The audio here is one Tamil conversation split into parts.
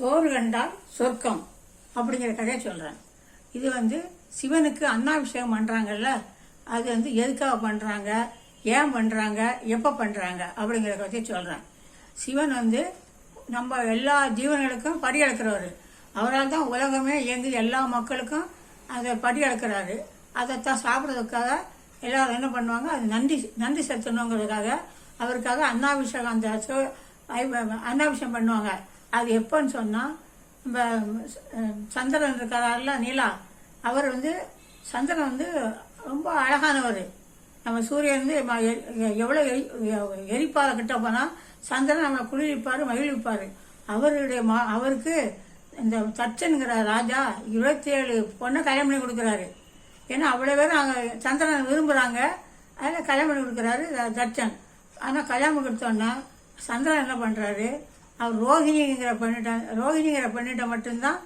சோறு கண்டால் சொர்க்கம் அப்படிங்கிற கதையை சொல்கிறேன் இது வந்து சிவனுக்கு அன்னாபிஷேகம் பண்ணுறாங்கல்ல அது வந்து எதுக்காக பண்ணுறாங்க ஏன் பண்ணுறாங்க எப்போ பண்ணுறாங்க அப்படிங்கிற கதையை சொல்கிறேன் சிவன் வந்து நம்ம எல்லா ஜீவன்களுக்கும் படி அளக்கிறவர் அவரால் தான் உலகமே இயங்குது எல்லா மக்களுக்கும் அதை படி அளக்கிறாரு அதைத்தான் சாப்பிட்றதுக்காக எல்லாரும் என்ன பண்ணுவாங்க அது நன்றி நன்றி செலுத்தணுங்கிறதுக்காக அவருக்காக அன்னாபிஷேகம் அந்த அன்னாபிஷேகம் பண்ணுவாங்க. அது எப்போன்னு சொன்னால் நம்ம சந்திரன் இருக்கிறாருல நிலா. அவர் வந்து சந்திரன் வந்து ரொம்ப அழகானவர். நம்ம சூரியன் வந்து எவ்வளோ எரி எரிப்பாறை கிட்ட போனால் சந்திரன் நம்மளை குளிர்விப்பார் மகிழ்விப்பார். அவருடைய மா அவருக்கு இந்த தச்சனுங்கிற ராஜா இருபத்தி ஏழு பொண்ணை கல்யாணம் பண்ணி கொடுக்குறாரு. ஏன்னா அவ்வளோ பேரும் அங்கே சந்திரனை விரும்புகிறாங்க அதில் கல்யாணம் பண்ணி கொடுக்குறாரு தச்சன். ஆனால் கல்யாணம் கொடுத்தோன்னா சந்திரன் என்ன பண்ணுறாரு அவர் ரோஹிணிங்கிற பெண்ணிட்ட ரோஹிணிங்கிற பெண்ணிட்ட மட்டும்தான்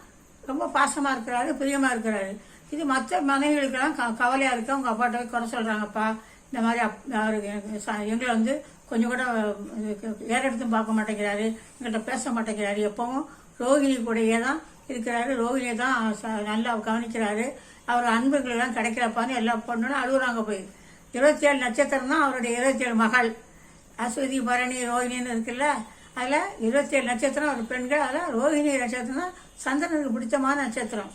ரொம்ப பாசமாக இருக்கிறாரு பிரியமாக இருக்கிறாரு. இது மற்ற மனைவிகளுக்கெல்லாம் க கவலையாக இருக்கு. அவங்க அப்பாட்ட குறை சொல்கிறாங்கப்பா இந்த மாதிரி அப் அவருக்கு எங்களை வந்து கொஞ்சம் கூட ஏறெடுத்தும் பார்க்க மாட்டேங்கிறாரு. எங்கள்கிட்ட பேச மாட்டேங்கிறாரு. எப்பவும் ரோகிணி கூடயே தான் இருக்கிறாரு. ரோகிணியை தான் ச- நல்லா கவனிக்கிறாரு. அவர் அன்புகளெல்லாம் கிடைக்கிறப்பான்னு எல்லா பொண்ணுன்னு அழுகுறாங்க போய். இருபத்தி ஏழு நட்சத்திரம் தான் அவருடைய இருபத்தி ஏழு மகள். அஸ்வதி பரணி ரோஹிணின்னு இருக்குல்ல அதில் இருபத்தி ஏழு நட்சத்திரம் ஒரு பெண்கள் அதில் ரோஹிணி நட்சத்திரம் தான் சந்திரனுக்கு பிடிச்சமான நட்சத்திரம்.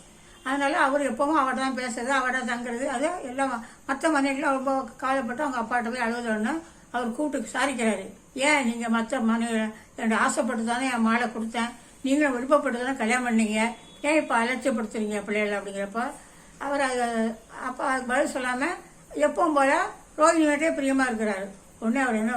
அதனால் அவர் எப்பவும் அவட தான் பேசுறது தான் தங்குறது. அது எல்லாம் மற்ற மனைவிகளும் ரொம்ப காலப்பட்டு அவங்க அப்பாட்ட போய் அழுதோன்னு அவர் கூப்பிட்டு சாரிக்கிறாரு ஏன் நீங்கள் மற்ற மனைவி என்னோட ஆசைப்பட்டு தானே என் மாலை கொடுத்தேன். நீங்களும் விருப்பப்பட்டு தானே கல்யாணம் பண்ணீங்க. ஏன் இப்போ அலட்சியப்படுத்துறீங்க பிள்ளைகள் அப்படிங்கிறப்ப? அவர் அது அப்போ அதுக்கு பதில் சொல்லாமல் எப்பவும் போல ரோஹிணிகிட்டே பிரியமாக இருக்கிறாரு. உடனே அவர் என்ன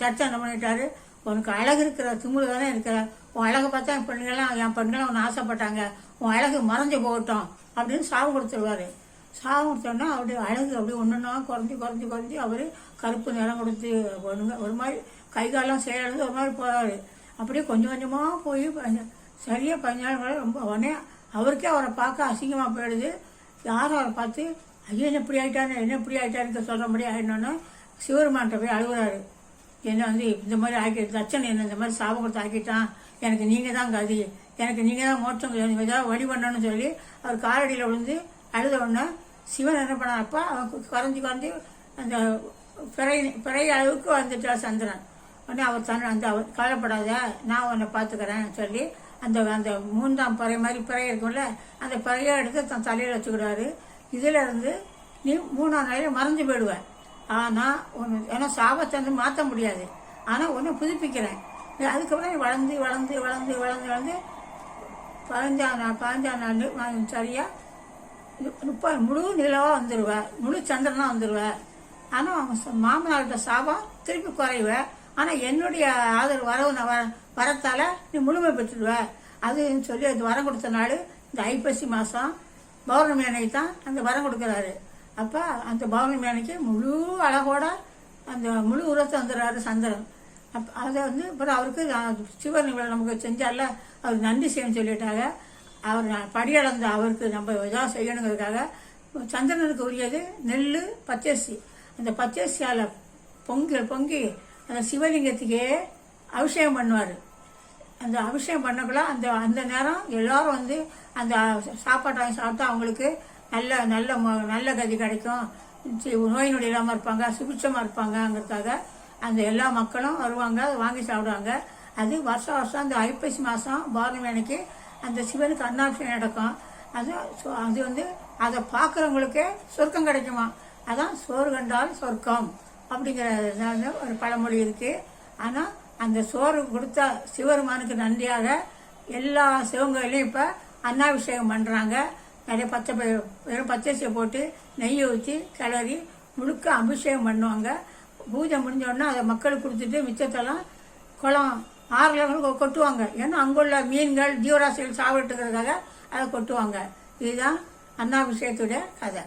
சர்ச்சை என்ன பண்ணிட்டாரு? உனக்கு அழகு இருக்கிற திமுரு தானே இருக்கிற? உன் அழகை பார்த்தா என் பெண்கள்லாம் என் பெண்கள்லாம் ஒன்று ஆசைப்பட்டாங்க. உன் அழகு மறைஞ்சு போகட்டும் அப்படின்னு சாவு கொடுத்துருவாரு. சாவு கொடுத்தோன்னா அவருடைய அழகு அப்படியே ஒன்றுன்னா குறைஞ்சி குறைஞ்சி குறைஞ்சி அவர் கருப்பு நிறம் கொடுத்து ஒண்ணுங்க ஒரு மாதிரி கை காலெல்லாம் செயலது ஒரு மாதிரி போகிறாரு அப்படியே கொஞ்சம் கொஞ்சமாக போய் சரியாக பதினாலு பதினஞ்சு ரொம்ப உடனே அவருக்கே அவரை பார்க்க அசிங்கமாக போயிடுது. யாரும் அவரை பார்த்து ஐயோ என்ன இப்படி ஆயிட்டாரு என்ன இப்படி ஆயிட்டாருன்னு சொல்கிறபடி ஆயிடணுன்னு சிவருமான்ட்ட போய் அழுகுறாரு. என்ன வந்து இந்த மாதிரி ஆக்கி தச்சன் என்ன இந்த மாதிரி சாபம் கொடுத்து ஆக்கிட்டான். எனக்கு நீங்கள் தான் கதி. எனக்கு நீங்கள் தான் மோட்சம் வேணும். ஏதாவது வழி பண்ணணும்னு சொல்லி அவர் காலடியில் விழுந்து அழுத உடனே சிவன் என்ன பண்ணாரப்பா அவன் குறைஞ்சி குறைஞ்சி அந்த பிறை பிறைய அளவுக்கு வந்துட்டா சந்திரன். உடனே அவர் தன் அந்த அவர் கவலைப்படாத நான் உன்னை பார்த்துக்கிறேன் சொல்லி அந்த அந்த மூன்றாம் பிறை மாதிரி பிறை இருக்கும்ல அந்த பிறையை எடுத்து தன் தலையில் வச்சுக்கிறாரு. இதில் இருந்து நீ மூணாம் நாளில் மறைஞ்சு போயிடுவேன் ஆனால் ஒன்று ஏன்னா சாபத்தை வந்து மாற்ற முடியாது. ஆனால் ஒன்று புதுப்பிக்கிறேன். அதுக்கப்புறம் நீ வளர்ந்து வளர்ந்து வளர்ந்து வளர்ந்து வளர்ந்து பதினஞ்சாம் நாள் பதினஞ்சாம் நாள் சரியாக முப்பது முழு நிலவாக வந்துடுவேன் முழு சந்திரனாக வந்துடுவேன் ஆனால் அவங்க மாமனார்கிட்ட சாபம் திருப்பி குறைவேன் ஆனால் என்னுடைய ஆதரவு வரவு நான் வர வரத்தால் நீ முழுமை பெற்றுடுவ. அதுன்னு சொல்லி அது வரம் கொடுத்த நாள் இந்த ஐப்பசி மாதம் பௌர்ணமி அன்னைக்கு தான் அந்த வரம் கொடுக்குறாரு. அப்போ அந்த பௌர்ணமி அன்னைக்கு முழு அழகோட அந்த முழு உரத்தை வந்துடுறாரு சந்திரன். அப் அதை வந்து அப்புறம் அவருக்கு சிவன் இவ்வளோ நமக்கு செஞ்சால அவர் நன்றி செய்யணும்னு சொல்லிட்டாங்க. அவர் படியளந்த அவருக்கு நம்ம ஏதாவது செய்யணுங்கிறதுக்காக சந்திரனுக்கு உரியது நெல் பச்சரிசி. அந்த பச்சரிசியால் பொங்கி பொங்கி அந்த சிவலிங்கத்துக்கே அபிஷேகம் பண்ணுவார். அந்த அபிஷேகம் பண்ணக்குள்ள அந்த அந்த நேரம் எல்லோரும் வந்து அந்த சாப்பாட்டை வாங்கி சாப்பிட்டா அவங்களுக்கு நல்ல நல்ல நல்ல கதி கிடைக்கும். நோய் நொடி இல்லாமல் இருப்பாங்க சுபிட்சமாக இருப்பாங்கங்கிறதுக்காக அந்த எல்லா மக்களும் வருவாங்க அதை வாங்கி சாப்பிடுவாங்க. அது வருஷம் வருஷம் அந்த ஐப்பசி மாதம் பௌர்ணமி அன்னைக்கு அந்த சிவனுக்கு அன்னாபிஷேகம் நடக்கும். அது அது வந்து அதை பார்க்குறவங்களுக்கே சொர்க்கம் கிடைக்குமா? அதான் சோறு கண்டால் சொர்க்கம் அப்படிங்கிற ஒரு பழமொழி இருக்குது ஆனால் அந்த சோறு கொடுத்த சிவருமானுக்கு நன்றியாக எல்லா சிவங்களையும் இப்போ அன்னாபிஷேகம் பண்ணுறாங்க நிறைய பச்சை பயிர் வெறும் பச்சரிசியை போட்டு நெய்யை ஊற்றி கிளறி முழுக்க அபிஷேகம் பண்ணுவாங்க. பூஜை முடிஞ்சோடனே அதை மக்களுக்கு கொடுத்துட்டு மிச்சத்தெல்லாம் குளம் ஆறுல கொட்டுவாங்க. ஏன்னா அங்குள்ள மீன்கள் ஜீவராசிகள் சாப்பிட்டுக்கிறதுக்காக அதை கொட்டுவாங்க. இதுதான் அன்னாபிஷேகத்துடைய கதை.